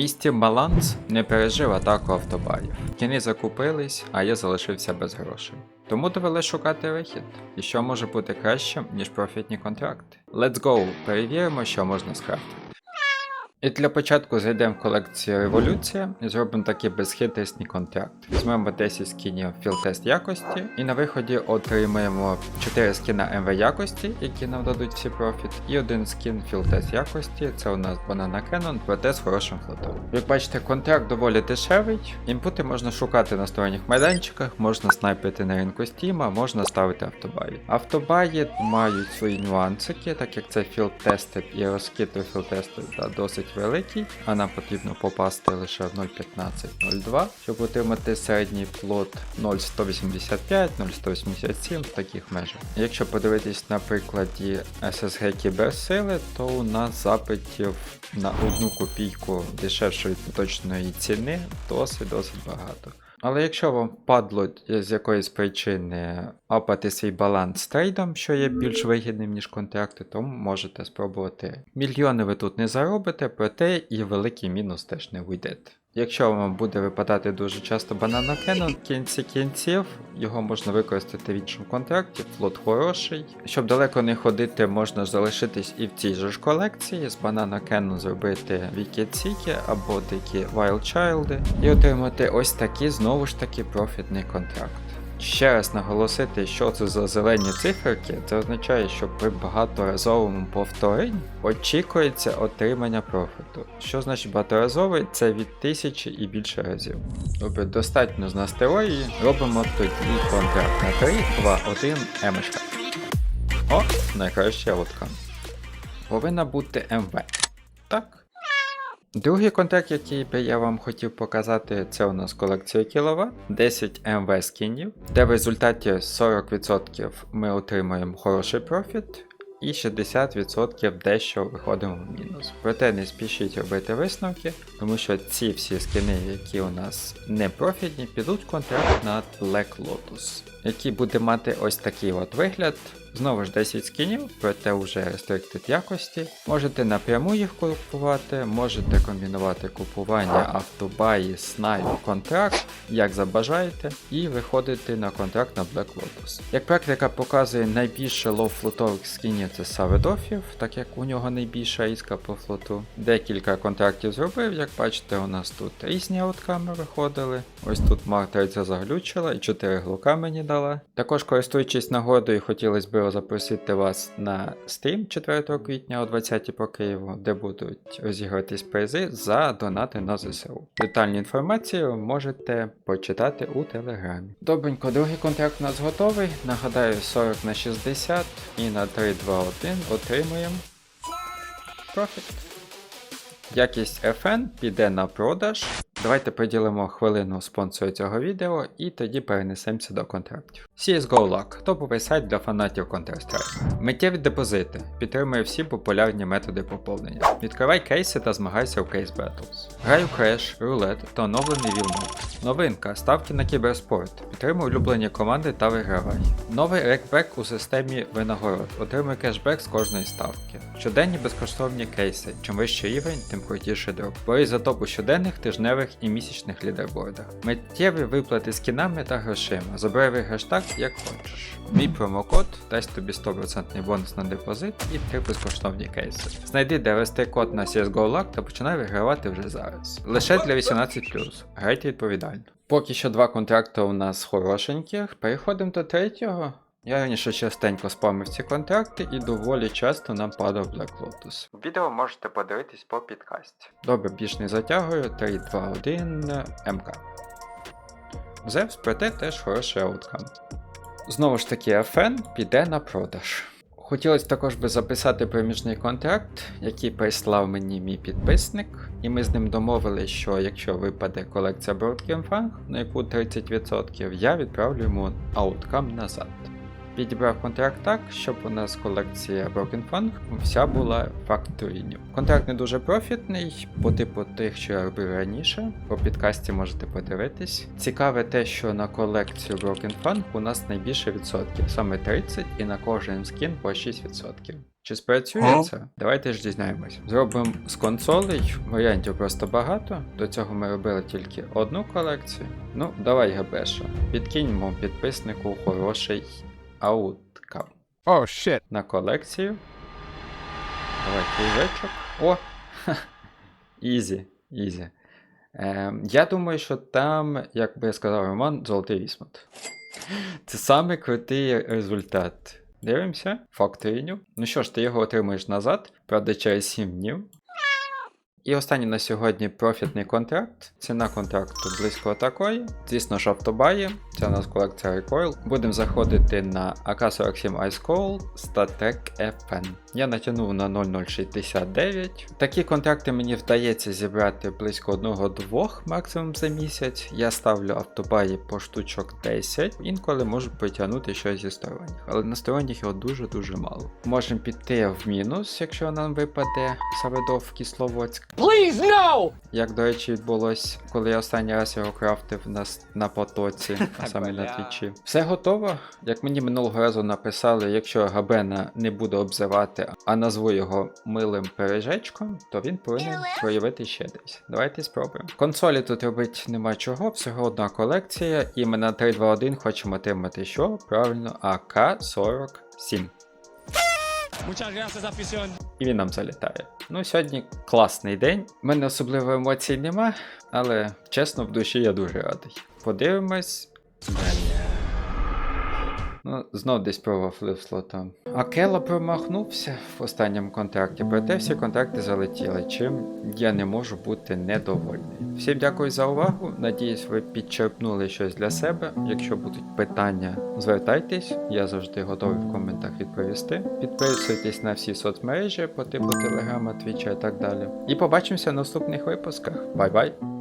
Steam баланс не пережив атаку автобарів. Кіни закупились, а я залишився без грошей. Тому довели шукати вихід. І що може бути кращим, ніж профітні контракти. Let's go! Перевіримо, що можна скрафтити. І для початку зайдемо в колекцію Революція і зробимо такий безхитрісний контракт. Візьмемо 10 скінів філтест якості, і на виході отримаємо 4 скіна МВ якості, які нам дадуть всі профіт, і один скін філтест якості, це у нас Banana Cannon, проте з хорошим флотом. Як бачите, контракт доволі дешевий. Імпути можна шукати на сторонніх майданчиках, можна снайпити на ринку Стіма, можна ставити автобаї. Автобаї мають свої нюансики, так як це філтестед і розкид у філтестед да, досить великий, а нам потрібно попасти лише в 0.15-0.2, щоб отримати середній плот 0.185, 0.187 в таких межах. Якщо подивитись на прикладі SSG Кіберсили, то у нас запитів на одну копійку дешевшої від поточної ціни досить досить багато. Але якщо вам впадло з якоїсь причини апати свій баланс трейдом, що є більш вигідним, ніж контракти, то можете спробувати. Мільйони ви тут не заробите, проте і великий мінус теж не вийдете. Якщо вам буде випадати дуже часто банана Canon, в кінці кінців його можна використати в іншому контракті, флот хороший. Щоб далеко не ходити, можна залишитись і в цій же ж колекції, з банана Canon зробити Seeker або дикі Wild Child і отримати ось такий знову ж таки профітний контракт. Ще раз наголосити, що це за зелені циферки, це означає, що при багаторазовому повторенні очікується отримання профіту. Що значить багаторазовий? Це від тисячі і більше разів. Добре, достатньо з нас теорії. Робимо тоді контракт на 3, 2, 1, емочка. О, найкраща лодка. Повинна бути МВ. Так. Другий контракт, який би я вам хотів показати, це у нас колекція кіловат, 10 МВ скінів, де в результаті 40% ми отримуємо хороший профіт. І 60% дещо виходимо в мінус. Проте не спішіть робити висновки, тому що ці всі скини, які у нас не профітні, підуть контракт на Black Lotus, який буде мати ось такий от вигляд. Знову ж 10 скінів, проте вже restricted якості. Можете напряму їх купувати, можете комбінувати купування автобаї, снайп, контракт, як забажаєте, і виходити на контракт на Black Lotus. Як практика показує, найбільше лоу-флотових скінів це Саведофів, так як у нього найбільша іска по флоту. Декілька контрактів зробив, як бачите, у нас тут різні аутками виходили. Ось тут Мартриця заглючила і 4 глука мені дала. Також користуючись нагодою, хотілося б запросити вас на стрім 4 квітня о 20 по Києву, де будуть розігруватись призи за донати на ЗСУ. Детальну інформацію можете почитати у телеграмі. Добренько, другий контракт у нас готовий. Нагадаю, 40 на 60 і на 3, 2, 1 отримуємо профіт. Якість FN піде на продаж. Давайте приділимо хвилину спонсору цього відео і тоді перенесемося до контрактів. CSGO топовий сайт для фанатів Counter-Strike. Миттєві депозити підтримує всі популярні методи поповнення. Відкривай кейси та змагайся в кейс Battles. Грай у Crash, рулет та оновлений Вілмод. Новинка ставки на кіберспорт. Підтримуй улюблені команди та вигравай. Новий рекбек у системі винагород. Отримуй кешбек з кожної ставки. Щоденні безкоштовні кейси. Чим вищий рівень, тим крутіший дроп. Борись за топ у щоденних, тижневих і місячних лідербордах. Миттєві виплати скінами та грошима. Забирай так, як хочеш. Мій промокод дасть тобі 100% бонус на депозит і 3 безкоштовні кейси. Знайди ввести код на CSGO Luck та починай вигравати вже зараз. Лише для 18+. Грайте відповідально. Поки що два контракти у нас хорошеньких. Переходимо до третього. Я раніше частенько спамив ці контракти і доволі часто нам падав Black Lotus. Відео можете подивитись по підкасті. Добре, більш не затягую. 3, 2, 1, МК. Зевс, проте теж хороший ауткам. Знову ж таки, FN піде на продаж. Хотілося також би записати проміжний контракт, який прислав мені мій підписник, і ми з ним домовились, що якщо випаде колекція Broadcom Fang, на яку 30%, я відправлю йому ауткам назад. Підібрав контракт так, щоб у нас колекція Broken Fang вся була факторінів. Контракт не дуже профітний, по типу тих, що я робив раніше. По підкасті можете подивитись. Цікаве те, що на колекцію Broken Fang у нас найбільше відсотків, саме 30, і на кожен скін по 6%. Чи спрацює це? Давайте ж дізнаємось. Зробимо з консолей, варіантів просто багато. До цього ми робили тільки одну колекцію. Ну, давай Габеша. Підкиньмо підписнику хороший ауткам Oh shit. на колекцію. Давай кружечок. О! Ізі, ізі. Ем, я думаю, що там, як би я сказав Роман, золотий вісмут. Це саме крутий результат. Дивимося, факторіню. Ну що ж, ти його отримуєш назад, правда, через 7 днів. І останній на сьогодні профітний контракт. Ціна контракту близько такої. Звісно ж, автобаї. Це у нас колекція Recoil. Будемо заходити на AK-47 Ice Cold Statek FN. Я натягнув на 0069. Такі контракти мені вдається зібрати близько 1-2 максимум за місяць. Я ставлю автобаї по штучок 10. Інколи можу притягнути щось зі сторонніх, але на сторонніх його дуже-дуже мало. Можемо піти в мінус, якщо нам випаде Савидов Кисловодськ. Please, no! Як, до речі, відбулось, коли я останній раз його крафтив на, на потоці, а саме на твічі. Все готово. Як мені минулого разу написали, якщо Габена не буду обзивати, а назву його милим пережечком, то він повинен проявити ще десь. Давайте спробуємо. Консолі тут робити нема чого, всього одна колекція, і ми на 321 хочемо отримати що? Правильно, АК-47. Muchas gracias, afición. І він нам залітає. Ну, сьогодні класний день. У мене особливо емоцій нема, але чесно, в душі я дуже радий. Подивимось. Ну, знов десь провафлив слотом. Акела промахнувся в останньому контракті, проте всі контракти залетіли, чим я не можу бути недовольний. Всім дякую за увагу. Надіюсь, ви підчерпнули щось для себе. Якщо будуть питання, звертайтесь, я завжди готовий в коментах відповісти. Підписуйтесь на всі соцмережі по типу Телеграма, Твіча і так далі. І побачимося в наступних випусках. Бай-бай!